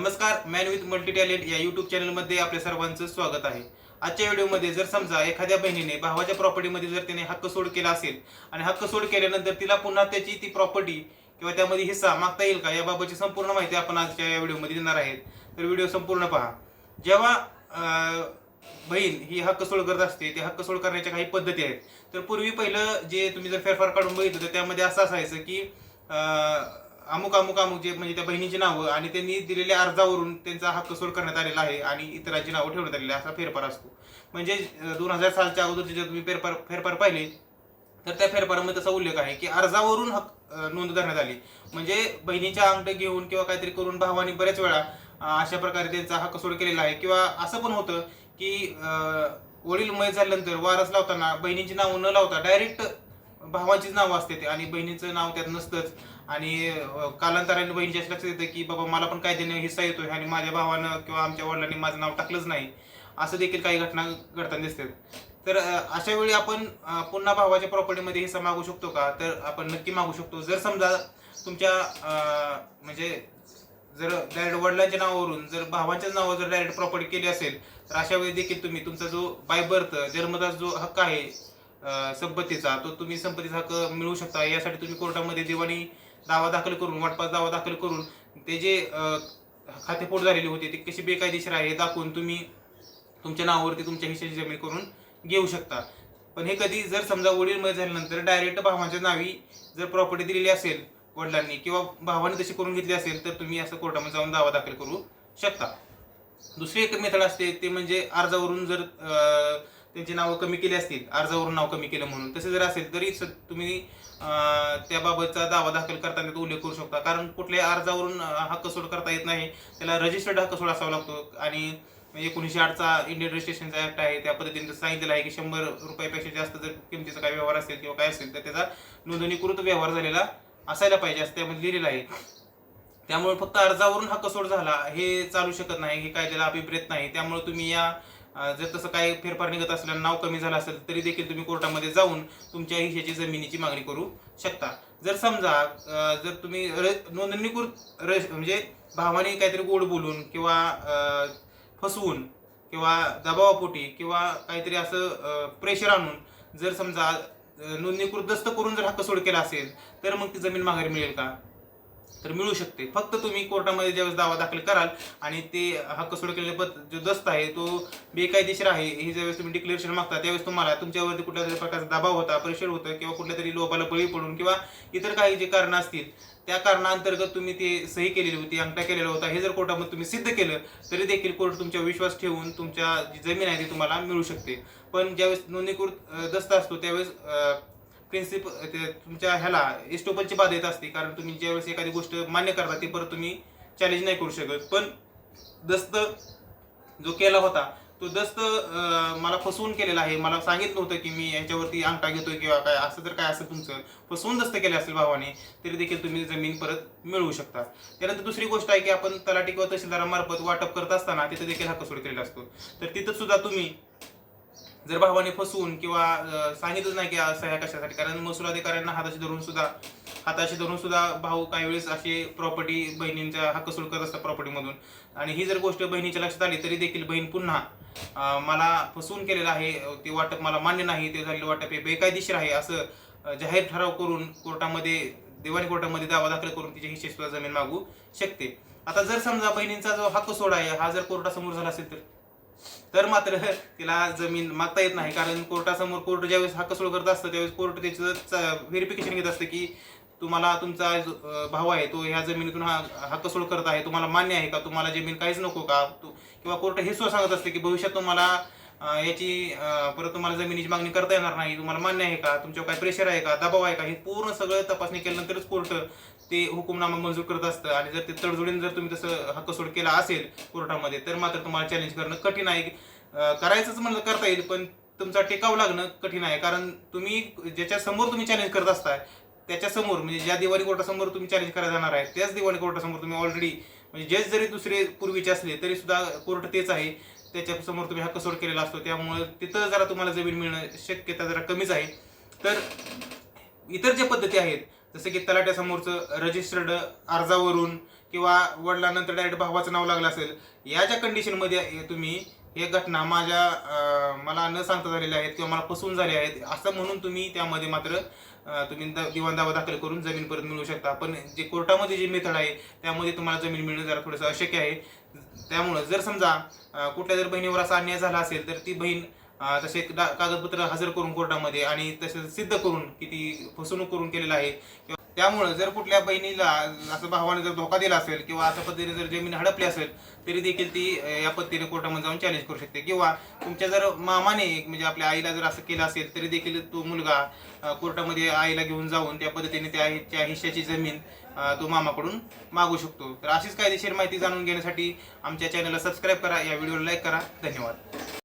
नमस्कार man with multi talent या YouTube चॅनलमध्ये आपल्या सर्वांचं स्वागत आहे. आजच्या व्हिडिओमध्ये जर समजा एखाद्या बहिणीने भावाच्या प्रॉपर्टीमध्ये जर तिने हक्क सोड केला असेल आणि हक्क सोड केल्यानंतर तिला पुन्हा त्याची ती प्रॉपर्टी किंवा त्यामध्ये हिस्सा मागता येईल का याबाबतची संपूर्ण माहिती आपण आजच्या या व्हिडिओमध्ये देणार आहेत. तर व्हिडिओ संपूर्ण पहा. जेव्हा बहीण ही हक्क सोड करत असते ते हक्क सोड करण्याच्या काही पद्धती आहेत. तर पूर्वी पहिलं जे तुम्ही जर फेरफार काढून बघितलं तर त्यामध्ये असं असायचं की अमुक अमुक अमुक जे म्हणजे त्या बहिणीची नावं आणि त्यांनी दिलेल्या अर्जावरून त्यांचा हक्क सोड करण्यात आलेला आहे आणि इतरांची नावं ठेवण्यात आलेली असा फेरफार असतो. म्हणजे दोन हजार सालच्या अगोदरचे जर तुम्ही फेरफार फेरफार पाहिले तर त्या फेरफारामध्ये तसा उल्लेख आहे की अर्जावरून हक्क नोंद करण्यात आली. म्हणजे बहिणीच्या अंगठे घेऊन किंवा काहीतरी करून भावानी बऱ्याच वेळा अशा प्रकारे त्यांचा हक्क सोड केलेला आहे. किंवा असं पण होतं की वडील मय झाल्यानंतर वारस लावताना बहिणीची नावं न लावता डायरेक्ट भावाचीच नावं असते ते आणि बहिणीचं नाव त्यात नसतंच. आणि कालांतराने बहिणीच्या लक्षात येतं की बाबा मला पण काय देणं हिस्सा येतोय आणि माझ्या भावानं किंवा आमच्या वडिलांनी माझं नाव टाकलंच नाही. असं देखील काही घटना घडताना दिसतात. तर अशा वेळी आपण पुन्हा भावाच्या प्रॉपर्टीमध्ये हिस्सा मागू शकतो का? तर आपण नक्की मागू शकतो. जर समजा तुमच्या म्हणजे जर डायरेक्ट वडिलांच्या नावावरून जर भावांच्याच नावावर जर डायरेक्ट प्रॉपर्टी केली असेल तर अशा वेळी देखील तुम्ही तुमचा जो बाय बर्थ जन्मदास जो हक्क आहे संपत्तीचा तो तुम्ही संपत्तीचा हक्क मिळवू शकता. यासाठी तुम्ही कोर्टामध्ये दिवाणी दावा दाखल करून वाटपास दावा दाखल करून ते जे खातेफोड खातेपोट झालेली होती ती कशी बेकायदेशीर आहे हे दाखवून तुम्ही तुमच्या नावावरती तुमच्या हिश्श्याची जमीन करून घेऊ शकता. पण हे कधी जर समजा वडील मय झाल्यानंतर डायरेक्ट भावांच्या नावी जर प्रॉपर्टी दिलेली असेल वडिलांनी किंवा भावाने तशी करून घेतली असेल तर तुम्ही असं कोर्टामध्ये जाऊन दावा दाखल करू शकता. दुसरी एक मेथड असते ते म्हणजे अर्जावरून जर त्यांची नावं कमी केली असतील अर्जावरून नाव कमी केलं म्हणून. तसे जर असेल तरी स- तुम्ही त्याबाबतचा दावा दाखल करताना तो उल्लेख करू शकता. कारण कुठल्याही अर्जावरून हक्क सोड करता येत नाही. त्याला रजिस्टर्ड हक्क सोड असावा लागतो. आणि एकोणीसशे आठचा इंडियन रजिस्ट्रेशनचा ऍक्ट आहे. त्या पद्धतीने सांगितलेलं आहे की शंभर रुपयापेक्षा जास्त जर किमतीचा काही व्यवहार असेल किंवा काय असेल तर त्याचा नोंदणीकृत व्यवहार झालेला असायला पाहिजे असं त्यामध्ये लिहिलेलं आहे. त्यामुळे फक्त अर्जावरून हक्क सोड झाला हे चालू शकत नाही हे कायद्याला अभिप्रेत नाही. त्यामुळे तुम्ही या जर तसं काही फेरफार निघत असल्यानं नाव कमी झालं असेल तरी देखील तुम्ही कोर्टामध्ये जाऊन तुमच्या हिश्श्याची जमिनीची मागणी करू शकता. जर समजा जर तुम्ही र- नोंदणीकृत र म्हणजे भावाने काहीतरी गोड बोलून किंवा फसवून किंवा दबावापोटी किंवा काहीतरी असं प्रेशर आणून जर समजा नोंदणीकृत दस्त करून जर हक्क सोड केला असेल तर मग ती जमीन माघारी मिळेल का? तर मिळू शकते. फक्त तुम्ही कोर्टामध्ये ज्यावेळेस दावा दाखल कराल आणि ते हक्क सोड केलेले पद जो दस्त आहे तो बेकायदेशीर आहे हे ज्यावेळेस तुम्ही डिक्लेरेशन मागता त्यावेळेस तुम्हाला तुमच्यावरती कुठल्या तरी प्रकारचा दबाव होता प्रेशर होतं किंवा कुठल्या तरी लोभाला बळी पडून किंवा इतर काही जे कारणं असतील त्या कारणांतर्गत तुम्ही ते सही केलेली होती अंगठा केलेला होता हे जर कोर्टामध्ये तुम्ही सिद्ध केलं तरी देखील कोर्ट तुमच्या विश्वास ठेवून तुमच्या जी जमीन आहे ती तुम्हाला मिळू शकते. पण ज्यावेळेस नोंदणीकृत दस्त असतो त्यावेळेस प्रिन्सिप तुमच्या ह्याला एस्टोपलची बाधा येत असते. कारण तुम्ही ज्यावेळेस एखादी गोष्ट मान्य करता ती परत तुम्ही चॅलेंज नाही करू शकत. पण दस्त जो केला होता तो दस्त मला फसवून केलेला आहे. मला सांगितलं होतं की मी याच्यावरती अंगठा घेतोय किंवा काय असं जर काय असेल तुमचं? फसवून दस्त केले असेल भावाने तरी देखील तुम्ही जमीन परत मिळवू शकता. त्यानंतर दुसरी गोष्ट आहे की आपण तलाठी किंवा तहसीलदारामार्फत वाटप करत असताना तिथे देखील हक्क केलेला असतो. तर तिथं सुद्धा तुम्ही जर भावाने फसवून किंवा सांगितलंच नाही की असं ह्या कशासाठी कारण महसूल अधिकाऱ्यांना हाताशी धरून सुद्धा हाताशी धरून सुद्धा भाऊ काही वेळेस अशी प्रॉपर्टी बहिणींचा हक्क सोड करत असतात प्रॉपर्टीमधून आणि ही जर गोष्ट बहिणीच्या लक्षात आली तरी देखील बहीण पुन्हा मला फसवून केलेलं आहे ते वाटप मला मान्य नाही ते झालेलं वाटप हे बेकायदेशीर आहे असं जाहीर ठराव करून कोर्टामध्ये दिवाणी कोर्टामध्ये दावा दाखल करून तिच्या हिशेषसुद्धा जमीन मागू शकते. आता जर समजा बहिणींचा जो हक्क सोडा आहे हा जर कोर्टासमोर झाला असेल तर? तर मात्र तिला जमीन मागता येत नाही कारण कोर्टासमोर कोर्ट ज्यावेळेस हक्क करत असतं त्यावेळेस कोर्ट त्याचं व्हेरिफिकेशन घेत असतं की तुम्हाला तुमचा जो, आहे तो ह्या जमिनीतून हा हक्क करत आहे तुम्हाला मान्य आहे का? तुम्हाला जमीन काहीच नको का? किंवा कोर्ट हे सुद्धा सांगत असते की भविष्यात तुम्हाला याची परत तुम्हाला जमिनीची मागणी करता येणार नाही तुम्हाला मान्य आहे का? तुमच्यावर काय प्रेशर आहे का? दबाव आहे का? हे पूर्ण सगळं तपासणी केल्यानंतरच कोर्ट ते हुकुमनामा मंजूर करत असतं आणि जर ते तडजोडीने जर तुम्ही तसं हक्कसोड केला असेल कोर्टामध्ये तर मात्र तुम्हाला चॅलेंज करणं कठीण आहे. करायचंच म्हणलं करता येईल पण तुमचा टेकाव लागणं कठीण आहे. कारण तुम्ही ज्याच्या समोर तुम्ही चॅलेंज करत असताय त्याच्यासमोर म्हणजे ज्या दिवाळी कोर्टासमोर तुम्ही चॅलेंज करायला जाणार आहे त्याच दिवाळी कोर्टासमोर तुम्ही ऑलरेडी म्हणजे जज जरी दुसरे पूर्वीचे असले तरी सुद्धा कोर्ट तेच आहे. त्याच्यासमोर तुम्ही हक्क सोड केलेला असतो. त्यामुळे तिथं जरा तुम्हाला जमीन मिळणं शक्यता जरा कमीच आहे. तर इतर ज्या पद्धती आहेत जसं की तलाट्यासमोरचं रजिस्टर्ड अर्जावरून किंवा वडिलांनंतर डायरेक्ट भावाचं नाव लागलं असेल या ज्या कंडिशनमध्ये तुम्ही हे घटना माझ्या मला न सांगता झालेल्या आहेत किंवा मला फसवून झाले आहेत असं म्हणून तुम्ही त्यामध्ये मात्र तुम्ही दिवाण दावा दाखल करून जमीन परत मिळवू शकता. पण जे कोर्टामध्ये जी मेथड आहे त्यामध्ये तुम्हाला जमीन मिळणं जरा थोडंसं अशक्य आहे. त्यामुळं जर समजा कुठल्या जर बहिणीवर असा अन्याय झाला असेल तर ती बहीण तसे कागदपत्र हजर करून कोर्टामध्ये आणि तसे सिद्ध करून की ती फसवणूक करून केलेलं आहे. किंवा त्यामुळं जर कुठल्या बहिणीला असं भावाने जर धोका दिला असेल किंवा अशा पद्धतीने जर जमीन हडपली असेल तरी देखील ती या पद्धतीने कोर्टामध्ये जाऊन चॅलेंज करू शकते. किंवा तुमच्या जर मामाने म्हणजे आपल्या आईला जर असं केलं असेल तरी देखील तो मुलगा कोर्टामध्ये आईला घेऊन जाऊन त्या पद्धतीने त्या हिश्श्याची जमीन तो मामाकडून मागू शकतो. तर अशीच कायदेशीर माहिती जाणून घेण्यासाठी आमच्या चॅनलला सबस्क्राईब करा या व्हिडिओला लाईक करा. धन्यवाद.